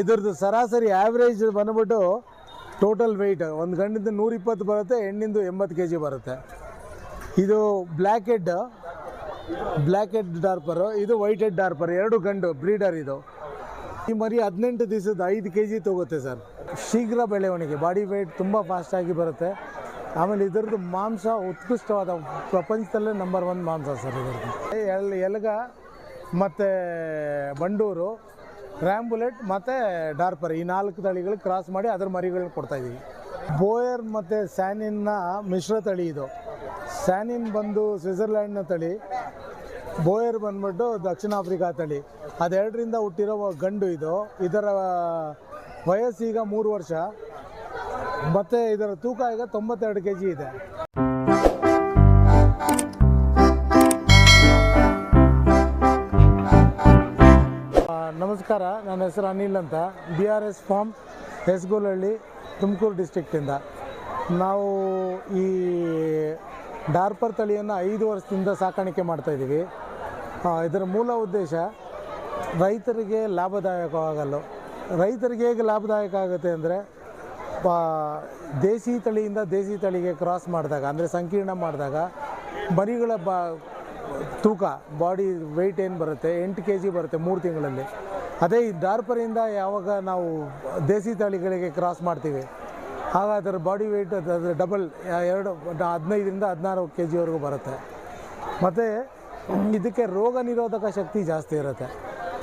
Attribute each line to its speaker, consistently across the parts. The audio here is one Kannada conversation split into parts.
Speaker 1: ಇದ್ರದ್ದು ಸರಾಸರಿ ಆ್ಯಾವ್ರೇಜ್ ಬಂದ್ಬಿಟ್ಟು ಟೋಟಲ್ ವೆಯ್ಟ್ ಒಂದು ಗಂಡಿಂದ ನೂರಿಪ್ಪತ್ತು ಬರುತ್ತೆ, ಹೆಣ್ಣಿಂದು ಎಂಬತ್ತು ಕೆ ಜಿ ಬರುತ್ತೆ. ಇದು black head black head Dorper ಇದು ವೈಟ್ ಹೆಡ್ ಡಾರ್ಪರ್ ಎರಡು ಗಂಡು ಬ್ರೀಡರ್ ಇದು. ಈ ಮರಿ ಹದಿನೆಂಟು ದಿವಸದ ಐದು ಕೆ ಜಿ ತೊಗುತ್ತೆ ಸರ್. ಶೀಘ್ರ ಬೆಳವಣಿಗೆ ಬಾಡಿ ವೆಯ್ಟ್ ತುಂಬ ಫಾಸ್ಟಾಗಿ ಬರುತ್ತೆ. ಆಮೇಲೆ ಇದರದ್ದು ಮಾಂಸ ಉತ್ಕೃಷ್ಟವಾದ ಪ್ರಪಂಚದಲ್ಲೇ ನಂಬರ್ ಒನ್ ಮಾಂಸ ಸರ್ ಇದರದ್ದು. ಎಲ್ ಎಲ್ಗ ಮತ್ತು ಬಂಡೂರು ರ್ಯಾಂಬುಲೆಟ್ ಮತ್ತು ಡಾರ್ಪರ್. ಈ ನಾಲ್ಕು ತಳಿಗಳು ಕ್ರಾಸ್ ಮಾಡಿ ಅದ್ರ ಮರಿಗಳನ್ನ ಕೊಡ್ತಾಯಿದ್ದೀವಿ ಬೋಯರ್ ಮತ್ತು ಸ್ಯಾನಿನ್ನ ಮಿಶ್ರ ತಳಿ ಇದು. ಸ್ಯಾನಿನ್ ಬಂದು ಸ್ವಿಟ್ಜರ್ಲ್ಯಾಂಡ್ನ ತಳಿ. ಬೋಯರ್ ಬಂದ್ಬಿಟ್ಟು ದಕ್ಷಿಣ ಆಫ್ರಿಕಾ ತಳಿ. ಅದೆರಡರಿಂದ ಹುಟ್ಟಿರೋ ಗಂಡು ಇದು. ಇದರ ವಯಸ್ಸೀಗ ಮೂರು ವರ್ಷ. ಮತ್ತು ಇದರ ತೂಕ ಈಗ ತೊಂಬತ್ತೆರಡು ಕೆ ಜಿ ಇದೆ. ನಮಸ್ಕಾರ, ನನ್ನ ಹೆಸರು ಅನಿಲ್ ಅಂತ. B R S farm Hesgolahalli Tumakuru ಡಿಸ್ಟಿಕ್ಟಿಂದ ನಾವು ಈ ಡಾರ್ಪರ್ ತಳಿಯನ್ನು ಐದು ವರ್ಷದಿಂದ ಸಾಕಾಣಿಕೆ ಮಾಡ್ತಾಯಿದ್ದೀವಿ ಇದರ ಮೂಲ ಉದ್ದೇಶ ರೈತರಿಗೆ ಲಾಭದಾಯಕವಾಗಲ್ಲು ರೈತರಿಗೆ ಹೇಗೆ ಲಾಭದಾಯಕ ಆಗುತ್ತೆ ಅಂದರೆ ದೇಸಿ ತಳಿಯಿಂದ ದೇಸಿ ತಳಿಗೆ ಕ್ರಾಸ್ ಮಾಡಿದಾಗ, ಅಂದರೆ ಸಂಕೀರ್ಣ ಮಾಡಿದಾಗ ಮರಿಗಳ ಬಾ, ತೂಕ ಬಾಡಿ ವೆಯ್ಟ್ ಏನು ಬರುತ್ತೆ? ಎಂಟು ಕೆ ಜಿ ಬರುತ್ತೆ ಮೂರು ತಿಂಗಳಲ್ಲಿ. ಅದೇ ಈ ಡಾರ್ಪರಿಂದ ಯಾವಾಗ ನಾವು ದೇಸಿ ತಳಿಗಳಿಗೆ ಕ್ರಾಸ್ ಮಾಡ್ತೀವಿ, ಆಗ ಅದರ ಬಾಡಿ ವೆಯ್ಟ್ ಅದರ ಡಬಲ್ ಎರಡು, ಹದಿನೈದರಿಂದ ಹದಿನಾರು ಕೆ ಜಿವರೆಗೂ ಬರುತ್ತೆ. ಮತ್ತು ಇದಕ್ಕೆ ರೋಗ ನಿರೋಧಕ ಶಕ್ತಿ ಜಾಸ್ತಿ ಇರುತ್ತೆ.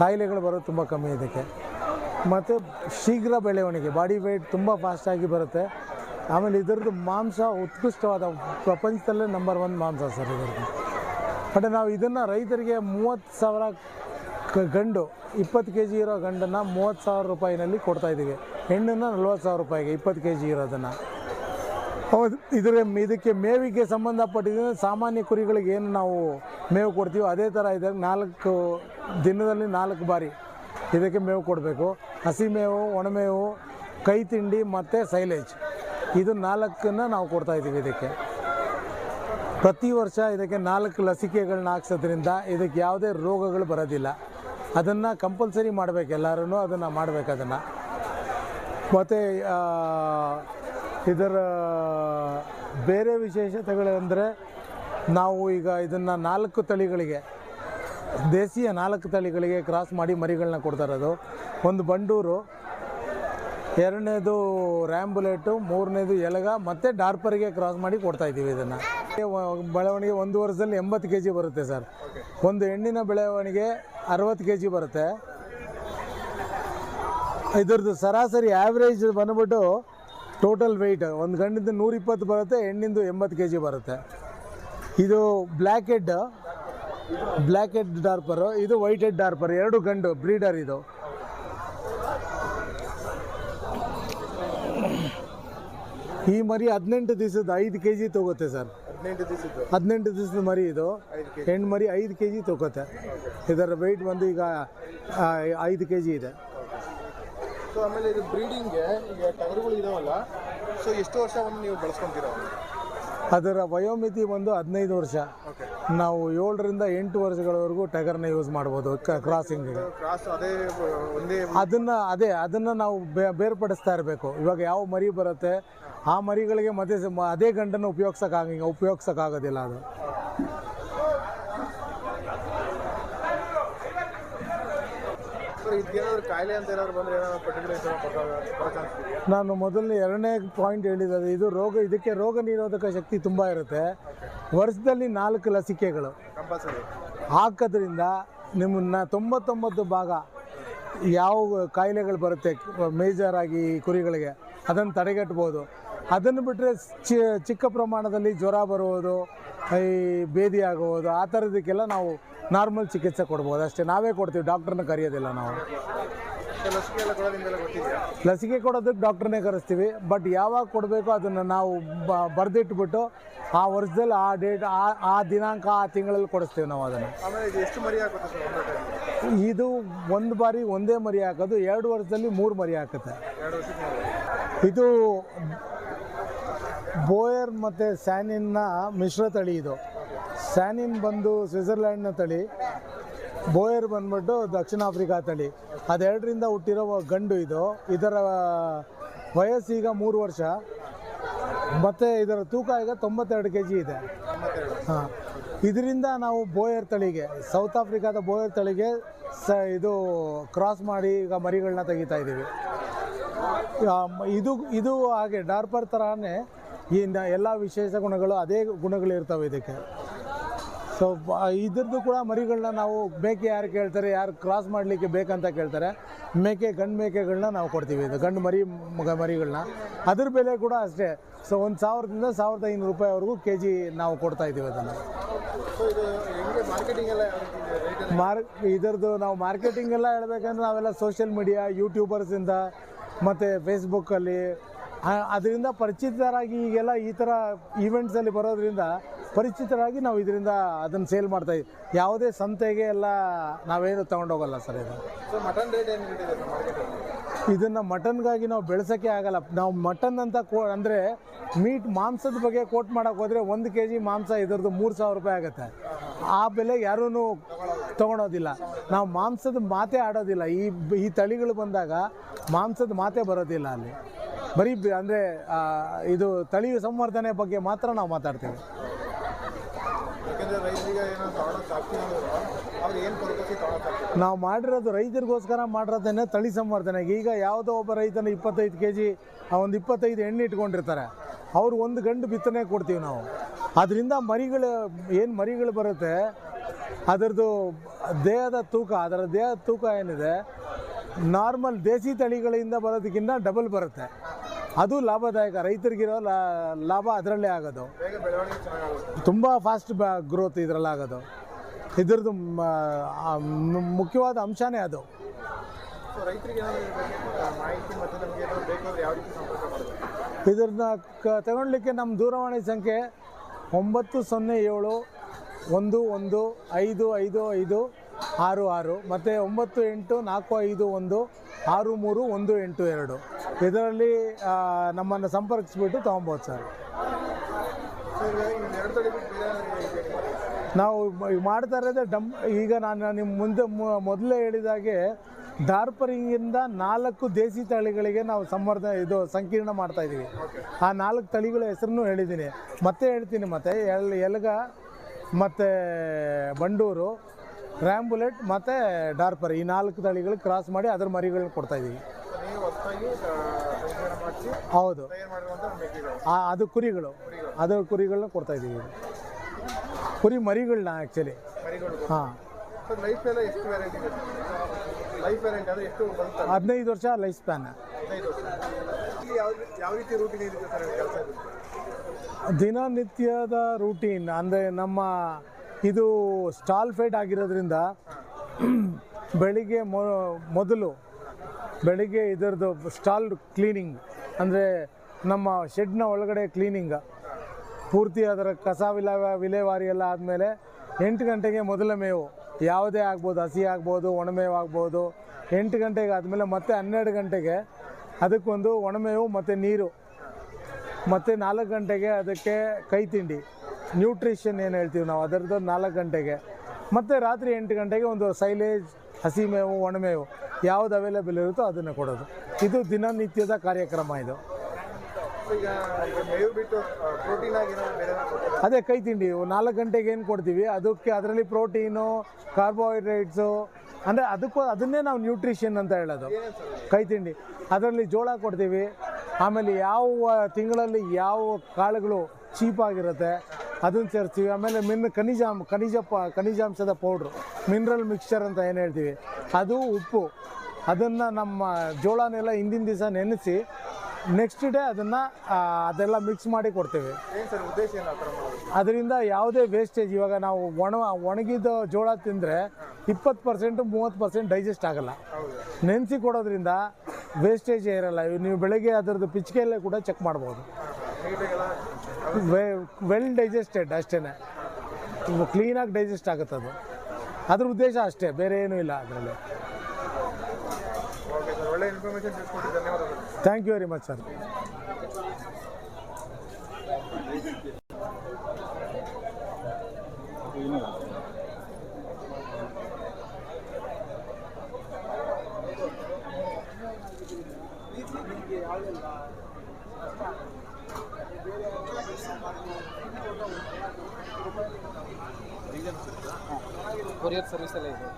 Speaker 1: ಕಾಯಿಲೆಗಳು ಬರೋದು ತುಂಬ ಕಮ್ಮಿ ಇದಕ್ಕೆ. ಮತ್ತು ಶೀಘ್ರ ಬೆಳವಣಿಗೆ ಬಾಡಿ ವೆಯ್ಟ್ ತುಂಬ ಫಾಸ್ಟಾಗಿ ಬರುತ್ತೆ. ಆಮೇಲೆ ಇದರದ್ದು ಮಾಂಸ ಉತ್ಕೃಷ್ಟವಾದ ಪ್ರಪಂಚದಲ್ಲೇ ನಂಬರ್ ಒನ್ ಮಾಂಸ ಸರ್ ಇದರದ್ದು. ಬಟ್ ನಾವು ಇದನ್ನು ರೈತರಿಗೆ ಮೂವತ್ತು ಸಾವಿರ ಗಂಡು, ಇಪ್ಪತ್ತು ಕೆ ಜಿ ಇರೋ ಗಂಡನ್ನು ಮೂವತ್ತು ಸಾವಿರ ರೂಪಾಯಿನಲ್ಲಿ ಕೊಡ್ತಾಯಿದ್ದೀವಿ ಹೆಣ್ಣನ್ನು ನಲ್ವತ್ತು ಸಾವಿರ ರೂಪಾಯಿಗೆ, ಇಪ್ಪತ್ತು ಕೆ ಜಿ ಇರೋದನ್ನು. ಹೌದು, ಇದರ ಇದಕ್ಕೆ ಮೇವಿಗೆ ಸಂಬಂಧಪಟ್ಟಿದ್ದು ಸಾಮಾನ್ಯ ಕುರಿಗಳಿಗೆ ಏನು ನಾವು ಮೇವು ಕೊಡ್ತೀವೋ ಅದೇ ಥರ ಇದೆ. ನಾಲ್ಕು ದಿನದಲ್ಲಿ ನಾಲ್ಕು ಬಾರಿ ಇದಕ್ಕೆ ಮೇವು ಕೊಡಬೇಕು. ಹಸಿ ಮೇವು ಒಣಮೇವು ಕೈ ತಿಂಡಿ ಮತ್ತು ಸೈಲೇಜ್. ಇದು ನಾಲ್ಕನ್ನು ನಾವು ಕೊಡ್ತಾಯಿದ್ದೀವಿ ಇದಕ್ಕೆ. ಪ್ರತಿ ವರ್ಷ ಇದಕ್ಕೆ ನಾಲ್ಕು ಲಸಿಕೆಗಳನ್ನ ಹಾಕ್ಸೋದ್ರಿಂದ ಇದಕ್ಕೆ ಯಾವುದೇ ರೋಗಗಳು ಬರೋದಿಲ್ಲ. ಅದನ್ನು ಕಂಪಲ್ಸರಿ ಮಾಡಬೇಕು ಎಲ್ಲರೂ ಅದನ್ನು ಮಾಡಬೇಕು ಅದನ್ನು. ಮತ್ತು ಇದರ ಬೇರೆ ವಿಶೇಷತೆಗಳೆಂದರೆ ನಾವು ಈಗ ಇದನ್ನು ನಾಲ್ಕು ತಳಿಗಳಿಗೆ, ದೇಸಿಯ ನಾಲ್ಕು ತಳಿಗಳಿಗೆ ಕ್ರಾಸ್ ಮಾಡಿ ಮರಿಗಳನ್ನ ಕೊಡ್ತಾ ಇರೋದು ಒಂದು ಬಂಡೂರು, ಎರಡನೇದು ರ್ಯಾಂಬುಲೆಟು, ಮೂರನೇದು ಎಲಗ, ಮತ್ತು ಡಾರ್ಪರಿಗೆ ಕ್ರಾಸ್ ಮಾಡಿ ಕೊಡ್ತಾಯಿದ್ದೀವಿ ಇದನ್ನು. ಬೆಳವಣಿಗೆ ಒಂದು ವರ್ಷದಲ್ಲಿ ಎಂಬತ್ತು ಕೆ ಜಿ ಬರುತ್ತೆ ಸರ್. ಒಂದು ಹೆಣ್ಣಿನ ಬೆಳವಣಿಗೆ ಅರವತ್ತು ಕೆ ಜಿ ಬರುತ್ತೆ. ಇದ್ರದ್ದು ಸರಾಸರಿ ಆ್ಯಾವ್ರೇಜ್ ಬಂದ್ಬಿಟ್ಟು ಟೋಟಲ್ ವೆಯ್ಟ್ ಒಂದು ಗಂಡಿಂದ ನೂರಿಪ್ಪತ್ತು ಬರುತ್ತೆ ಹೆಣ್ಣಿಂದು ಎಂಬತ್ತು ಕೆ ಜಿ ಬರುತ್ತೆ. ಇದು black head black head Dorper ಇದು ವೈಟ್ ಹೆಡ್ ಡಾರ್ಪರ್ ಎರಡು ಗಂಡು ಬ್ರೀಡರ್ ಇದು. ಈ ಮರಿ ಹದಿನೆಂಟು ದಿವಸದ ಐದು ಕೆ ಜಿ ತಗೋತೆ ಸರ್.
Speaker 2: ಹದಿನೆಂಟು ದಿವಸದ್ದು?
Speaker 1: ಹದಿನೆಂಟು ದಿವಸದ ಮರಿ ಇದು. ಹೆಣ್ಣು ಮರಿ ಐದು ಕೆ ಜಿ ತೊಗೋತೆ ಇದರ ವೆಯ್ಟ್ ಬಂದು ಈಗ ಆ, ಐದು ಕೆ ಜಿ ಇದೆ.
Speaker 2: ಸೊ ಆಮೇಲೆ ಇದು ಬ್ರೀಡಿಂಗ್ಗೆ ಈಗ ಟಗರುಗಳು ಇದಾವಲ್ಲ ಸೊ ಎಷ್ಟು ವರ್ಷ ಒಂದು ನೀವು ಬಳಸ್ಕೊಂತೀರಾ
Speaker 1: ಅದರ ವಯೋಮಿತಿ ಒಂದು ಹದಿನೈದು ವರ್ಷ.
Speaker 2: ಓಕೆ
Speaker 1: ನಾವು ಏಳರಿಂದ ಎಂಟು ವರ್ಷಗಳವರೆಗೂ ಟಗರ್ನ ಯೂಸ್ ಮಾಡ್ಬೋದು ಕ್ರಾಸಿಂಗಿಗೆ
Speaker 2: ಕ್ರಾಸ್ ಅದೇ ಒಂದೇ
Speaker 1: ಅದನ್ನು ಅದೇ ಅದನ್ನು ನಾವು ಬೇ ಬೇರ್ಪಡಿಸ್ತಾ ಇರಬೇಕು. ಇವಾಗ ಯಾವ ಮರಿ ಬರುತ್ತೆ ಆ ಮರಿಗಳಿಗೆ ಮತ್ತೆ ಅದೇ ಗಂಡನ್ನು ಉಪಯೋಗ್ಸೋಕ್ಕಾಗ ಉಪಯೋಗಿಸೋಕ್ಕಾಗೋದಿಲ್ಲ ಅದು. ನಾನು ಮೊದಲನೇ ಎರಡನೇ ಪಾಯಿಂಟ್ ಹೇಳಿದ್ದು ಇದು ರೋಗ ಇದಕ್ಕೆ ರೋಗ ನಿರೋಧಕ ಶಕ್ತಿ ತುಂಬ ಇರುತ್ತೆ. ವರ್ಷದಲ್ಲಿ ನಾಲ್ಕು ಲಸಿಕೆಗಳು. ಹಾಕೋದ್ರಿಂದ ನಿಮ್ಮನ್ನ ತೊಂಬತ್ತೊಂಬತ್ತು ಭಾಗ ಯಾವ ಕಾಯಿಲೆಗಳು ಬರುತ್ತೆ ಮೇಜರ್ ಆಗಿ ಕುರಿಗಳಿಗೆ ಅದನ್ನು ತಡೆಗಟ್ಬೋದು. ಅದನ್ನು ಬಿಟ್ಟರೆ ಚಿಕ್ಕ ಪ್ರಮಾಣದಲ್ಲಿ ಜ್ವರ ಬರುವುದು ಈ ಭೇದಿ ಆಗುವುದು ಆ ಥರದಕ್ಕೆಲ್ಲ ನಾವು ನಾರ್ಮಲ್ ಚಿಕಿತ್ಸೆ ಕೊಡ್ಬೋದು. ಅಷ್ಟೇ ನಾವೇ ಕೊಡ್ತೀವಿ ಡಾಕ್ಟ್ರನ್ನ ಕರೆಯೋದಿಲ್ಲ ನಾವು.
Speaker 2: ಲಸಿಕೆ
Speaker 1: ಕೊಡೋದಕ್ಕೆ ಡಾಕ್ಟ್ರನ್ನೇ ಕರೆಸ್ತೀವಿ ಬಟ್ ಯಾವಾಗ ಕೊಡಬೇಕು ಅದನ್ನು ನಾವು ಬ ಬರೆದಿಟ್ಬಿಟ್ಟು ಆ ವರ್ಷದಲ್ಲಿ ಆ ಡೇಟ್ ಆ ಆ ದಿನಾಂಕ ಆ ತಿಂಗಳಲ್ಲಿ ಕೊಡಿಸ್ತೀವಿ ನಾವು ಅದನ್ನು.
Speaker 2: ಇದು ಎಷ್ಟು ಮರಿ ಹಾಕುತ್ತೆ ಸರ್
Speaker 1: ಇದು ಒಂದು ಬಾರಿ ಒಂದೇ ಮರಿ ಹಾಕೋದು ಎರಡು ವರ್ಷದಲ್ಲಿ ಮೂರು ಮರಿ ಹಾಕುತ್ತೆ. ಇದು ಬೋಯರ್ ಮತ್ತು ಸ್ಯಾನಿನ್ನ ಮಿಶ್ರ ತಳಿ ಇದು. ಸ್ಯಾನಿನ್ ಬಂದು ಸ್ವಿಟ್ಜರ್ಲ್ಯಾಂಡ್ನ ತಳಿ, ಬೋಯರ್ ಬಂದ್ಬಿಟ್ಟು ದಕ್ಷಿಣ ಆಫ್ರಿಕಾ ತಳಿ. ಅದೆರಡರಿಂದ ಹುಟ್ಟಿರೋ ಗಂಡು ಇದು. ಇದರ ವಯಸ್ಸೀಗ ಮೂರು ವರ್ಷ. ಮತ್ತು ಇದರ ತೂಕ ಈಗ ತೊಂಬತ್ತೆರಡು ಕೆ ಜಿ ಇದೆ. ಹಾಂ. ಇದರಿಂದ ನಾವು ಬೋಯರ್ ತಳಿಗೆ, ಸೌತ್ ಆಫ್ರಿಕಾದ ಬೋಯರ್ ತಳಿಗೆ ಸ ಇದು ಕ್ರಾಸ್ ಮಾಡಿ ಈಗ ಮರಿಗಳನ್ನ ತೆಗಿತಾ ಇದ್ದೀವಿ ಇದು ಇದು ಹಾಗೆ ಡಾರ್ಪರ್ ಥರನೇ ಈ ನ- ಎಲ್ಲ ವಿಶೇಷ ಗುಣಗಳು ಅದೇ ಗುಣಗಳು ಇರ್ತವೆ ಇದಕ್ಕೆ. ಸೊ ಇದ್ರದ್ದು ಕೂಡ ಮರಿಗಳನ್ನ ನಾವು ಮೇಕೆ ಯಾರು ಕೇಳ್ತಾರೆ ಯಾರು ಕ್ರಾಸ್ ಮಾಡಲಿಕ್ಕೆ ಬೇಕಂತ ಕೇಳ್ತಾರೆ ಮೇಕೆ ಗಂಡು ಮೇಕೆಗಳನ್ನ ನಾವು ಕೊಡ್ತೀವಿ ಇದು ಗಂಡು ಮರಿ ಮಗ ಮರಿಗಳನ್ನ. ಅದ್ರ ಬೆಲೆ ಕೂಡ ಅಷ್ಟೇ. ಸೊ ಒಂದು ಸಾವಿರದಿಂದ ಸಾವಿರದ ಐನೂರು ರೂಪಾಯಿವರೆಗೂ ಕೆ ಜಿ ನಾವು ಕೊಡ್ತಾ ಇದ್ದೀವಿ ಅದನ್ನು.
Speaker 2: ಇದು ಇದೆ?
Speaker 1: ಮಾರ್ ಇದರದ್ದು ನಾವು ಮಾರ್ಕೆಟಿಂಗ್ ಎಲ್ಲ ಹೇಳ್ಬೇಕಂದ್ರೆ ನಾವೆಲ್ಲ ಸೋಷಿಯಲ್ ಮೀಡಿಯಾ ಯೂಟ್ಯೂಬರ್ಸಿಂದ ಮತ್ತು ಫೇಸ್ಬುಕ್ಕಲ್ಲಿ ಅದರಿಂದ ಪರಿಚಿತರಾಗಿ ಈಗೆಲ್ಲ ಈ ಥರ ಈವೆಂಟ್ಸಲ್ಲಿ ಬರೋದ್ರಿಂದ ಪರಿಚಿತರಾಗಿ ನಾವು ಇದರಿಂದ ಅದನ್ನು ಸೇಲ್ ಮಾಡ್ತಾ ಇದ್ದೀವಿ ಯಾವುದೇ ಸಂತೆಗೆ ಎಲ್ಲ ನಾವೇನು ತೊಗೊಂಡೋಗಲ್ಲ ಸರ್ ಇದು. ಇದನ್ನು ಮಟನ್ಗಾಗಿ ನಾವು ಬೆಳೆಸೋಕ್ಕೆ ಆಗಲ್ಲ. ನಾವು ಮಟನ್ ಅಂತ ಕೋ ಅಂದರೆ ಮೀಟ್ ಮಾಂಸದ ಬಗ್ಗೆ ಕೋಟ್ ಮಾಡೋಕೆ ಹೋದರೆ ಒಂದು ಕೆ ಜಿ ಮಾಂಸ ಇದ್ರದ್ದು ಮೂರು ಸಾವಿರ ರೂಪಾಯಿ ಆಗುತ್ತೆ. ಆ ಬೆಲೆ ಯಾರೂ ತೊಗೊಳೋದಿಲ್ಲ ನಾವು ಮಾಂಸದ ಮಾತೇ ಆಡೋದಿಲ್ಲ. ಈ ಈ ತಳಿಗಳು ಬಂದಾಗ ಮಾಂಸದ ಮಾತೇ ಬರೋದಿಲ್ಲ ಅಲ್ಲಿ. ಬರೀ ಅಂದ್ರೆ ಇದು ತಳಿ ಸಂವರ್ಧನೆ ಬಗ್ಗೆ ಮಾತ್ರ ನಾವು ಮಾತಾಡ್ತೀವಿ. ನಾವು ಮಾಡಿರೋದು ರೈತರಿಗೋಸ್ಕರ ಮಾಡಿರೋದನ್ನೇ ತಳಿ ಸಂವರ್ಧನೆಗೆ. ಈಗ ಯಾವುದೋ ಒಬ್ಬ ರೈತನ ಇಪ್ಪತ್ತೈದು ಕೆ ಜಿ ಒಂದು ಇಪ್ಪತ್ತೈದು ಎಣ್ಣೆ ಇಟ್ಕೊಂಡಿರ್ತಾರೆ. ಅವ್ರು ಒಂದು ಗಂಡು ಬಿತ್ತನೆ ಕೊಡ್ತೀವಿ ನಾವು. ಅದರಿಂದ ಮರಿಗಳು ಏನು ಮರಿಗಳು ಬರುತ್ತೆ ಅದರದ್ದು ದೇಹದ ತೂಕ ಅದರ ದೇಹದ ತೂಕ ಏನಿದೆ ನಾರ್ಮಲ್ ದೇಸಿ ತಳಿಗಳಿಂದ ಬರೋದಕ್ಕಿಂತ ಡಬಲ್ ಬರುತ್ತೆ. ಅದು ಲಾಭದಾಯಕ. ರೈತರಿಗಿರೋ ಲಾ- ಲಾಭ ಅದರಲ್ಲೇ ಆಗೋದು. ತುಂಬ ಫಾಸ್ಟ್ ಗ್ರೋತ್ ಇದರಲ್ಲಿ ಆಗೋದು. ಇದ್ರದ್ದು ಮು- ಮುಖ್ಯವಾದ ಅಂಶನೇ ಅದು. ಇದನ್ನ ಕ ತಗೊಳ್ಳಿಕ್ಕೆ ನಮ್ಮ ದೂರವಾಣಿ ಸಂಖ್ಯೆ ಒಂಬತ್ತು ಸೊನ್ನೆ ಏಳು ಒಂದು ಒಂದು ಐದು ಐದು ಐದು ಆರು ಆರು ಮತ್ತು ಒಂಬತ್ತು ಎಂಟು ನಾಲ್ಕು ಐದು ಒಂದು ಆರು ಮೂರು ಒಂದು ಎಂಟು ಎರಡು. ಇದರಲ್ಲಿ ನಮ್ಮನ್ನು ಸಂಪರ್ಕಿಸಿಬಿಟ್ಟು ತೊಗೊಬೋದು ಸರ್? ನಾವು ಮಾಡ್ತಾ ಇರೋದೇ ಡಮ್, ಈಗ ನಾನು ನಿಮ್ಮ ಮುಂದೆ ಮೊದಲೇ ಹೇಳಿದಾಗೆ ಡಾರ್ಪರಿಂಗಿಂದ ನಾಲ್ಕು ದೇಸಿ ತಳಿಗಳಿಗೆ ನಾವು ಸಂವರ್ಧ, ಇದು ಸಂಕೀರ್ಣ ಮಾಡ್ತಾ ಇದ್ದೀವಿ ಆ ನಾಲ್ಕು ತಳಿಗಳ ಹೆಸರನ್ನು ಹೇಳಿದ್ದೀನಿ ಮತ್ತೆ ಹೇಳ್ತೀನಿ ಮತ್ತೆ, ಎಲ್, ಎಲ್ಗ, ಮತ್ತು ಬಂಡೂರು, ರ್ಯಾಂಬುಲೆಟ್, ಮತ್ತು ಡಾರ್ಪರ್ ಈ ನಾಲ್ಕು ತಳಿಗಳು ಕ್ರಾಸ್ ಮಾಡಿ ಅದರ ಮರಿಗಳನ್ನ ಕೊಡ್ತಾ ಹೌದು. ಅದು ಕುರಿಗಳು. ಅದು ಕುರಿಗಳನ್ನ ಕೊಡ್ತಾ ಇದ್ದೀವಿ. ಕುರಿ ಮರಿಗಳನ್ನ ಆ್ಯಕ್ಚುಲಿ ಹಾಂ. ಹದಿನೈದು ವರ್ಷ ಲೈಫ್ ಸ್ಪ್ಯಾನ್ ದಿನನಿತ್ಯದ ರೂಟೀನ್ ಅಂದರೆ ನಮ್ಮ ಇದು ಸ್ಟಾಲ್ ಫೇಟ್ ಆಗಿರೋದ್ರಿಂದ ಬೆಳಿಗ್ಗೆ ಮೊದಲು ಬೆಳಿಗ್ಗೆ ಇದರದ್ದು ಸ್ಟಾಲ್ ಕ್ಲೀನಿಂಗ್ ಅಂದರೆ ನಮ್ಮ ಶೆಡ್ನ ಒಳಗಡೆ ಕ್ಲೀನಿಂಗ ಪೂರ್ತಿ ಅದರ ಕಸ ವಿಲ ವಿಲೇವಾರಿ ಎಲ್ಲ ಆದಮೇಲೆ ಎಂಟು ಗಂಟೆಗೆ ಮೊದಲ ಮೇವು. ಯಾವುದೇ ಆಗ್ಬೋದು, ಹಸಿ ಆಗ್ಬೋದು ಒಣಮೇವು ಆಗ್ಬೋದು. ಎಂಟು ಗಂಟೆಗೆ ಆದಮೇಲೆ ಮತ್ತೆ ಹನ್ನೆರಡು ಗಂಟೆಗೆ ಅದಕ್ಕೊಂದು ಒಣಮೇವು ಮತ್ತು ನೀರು. ಮತ್ತು ನಾಲ್ಕು ಗಂಟೆಗೆ ಅದಕ್ಕೆ ಕೈ ತಿಂಡಿ. ನ್ಯೂಟ್ರಿಷನ್ ಏನು ಹೇಳ್ತೀವಿ ನಾವು? ಅದರದ್ದು ನಾಲ್ಕು ಗಂಟೆಗೆ. ಮತ್ತು ರಾತ್ರಿ ಎಂಟು ಗಂಟೆಗೆ ಒಂದು ಸೈಲೇಜ್ ಹಸಿ ಮೇವು ಒಣಮೇವು ಯಾವ್ದು ಅವೈಲೇಬಲ್ ಇರುತ್ತೋ ಅದನ್ನು ಕೊಡೋದು. ಇದು ದಿನನಿತ್ಯದ ಕಾರ್ಯಕ್ರಮ ಇದು. ಅದೇ ಕೈ ತಿಂಡಿ ನಾಲ್ಕು ಗಂಟೆಗೆ ಏನು ಕೊಡ್ತೀವಿ? ಅದಕ್ಕೆ ಅದರಲ್ಲಿ ಪ್ರೋಟೀನು ಕಾರ್ಬೋಹೈಡ್ರೇಟ್ಸು ಅಂದರೆ ಅದಕ್ಕೂ ಅದನ್ನೇ ನಾವು ನ್ಯೂಟ್ರಿಷನ್ ಅಂತ ಹೇಳೋದು? ಕೈ ತಿಂಡಿ ಅದರಲ್ಲಿ ಜೋಳ ಕೊಡ್ತೀವಿ. ಆಮೇಲೆ ಯಾವ ತಿಂಗಳಲ್ಲಿ ಯಾವ ಕಾಳುಗಳು ಚೀಪಾಗಿರುತ್ತೆ ಅದನ್ನು ಸೇರಿಸ್ತೀವಿ. ಆಮೇಲೆ ಮಿನ್ ಖನಿಜ ಖನಿಜ ಪ ಖನಿಜಾಂಶದ ಪೌಡ್ರು ಮಿನರಲ್ ಮಿಕ್ಸ್ಚರ್ ಅಂತ ಏನು ಹೇಳ್ತೀವಿ? ಅದು ಉಪ್ಪು. ಅದನ್ನು ನಮ್ಮ ಜೋಳನೆಲ್ಲ ಹಿಂದಿನ ದಿವಸ ನೆನೆಸಿ ನೆಕ್ಸ್ಟ್ ಡೇ ಅದನ್ನು ಅದೆಲ್ಲ ಮಿಕ್ಸ್ ಮಾಡಿ ಕೊಡ್ತೇವೆ. ಅದರಿಂದ ಯಾವುದೇ ವೇಸ್ಟೇಜ್ ಇವಾಗ ನಾವು ಒಣ ಒಣಗಿದ ಜೋಳ ತಿಂದರೆ ಇಪ್ಪತ್ತು ಪರ್ಸೆಂಟ್ ಮೂವತ್ತು ಪರ್ಸೆಂಟ್ ಡೈಜೆಸ್ಟ್ ಆಗಲ್ಲ. ನೆನೆಸಿ ಕೊಡೋದ್ರಿಂದ ವೇಸ್ಟೇಜ್ ಇರಲ್ಲ. ನೀವು ಬೆಳಗ್ಗೆ ಅದರದ್ದು ಪಿಚ್ಕೆಯಲ್ಲೇ ಕೂಡ ಚೆಕ್ ಮಾಡ್ಬೋದು. ವೆಲ್ ಡೈಜೆಸ್ಟೆಡ್ ಅಷ್ಟೇ ಕ್ಲೀನಾಗಿ ಡೈಜೆಸ್ಟ್ ಆಗುತ್ತೆ ಅದು ಅದ್ರ ಉದ್ದೇಶ ಅಷ್ಟೇ ಬೇರೆ ಏನೂ ಇಲ್ಲ ಅದರಲ್ಲಿ thank you very much sir Thank you.
Speaker 3: Courier service ಎಲ್ಲ ಇದೆ.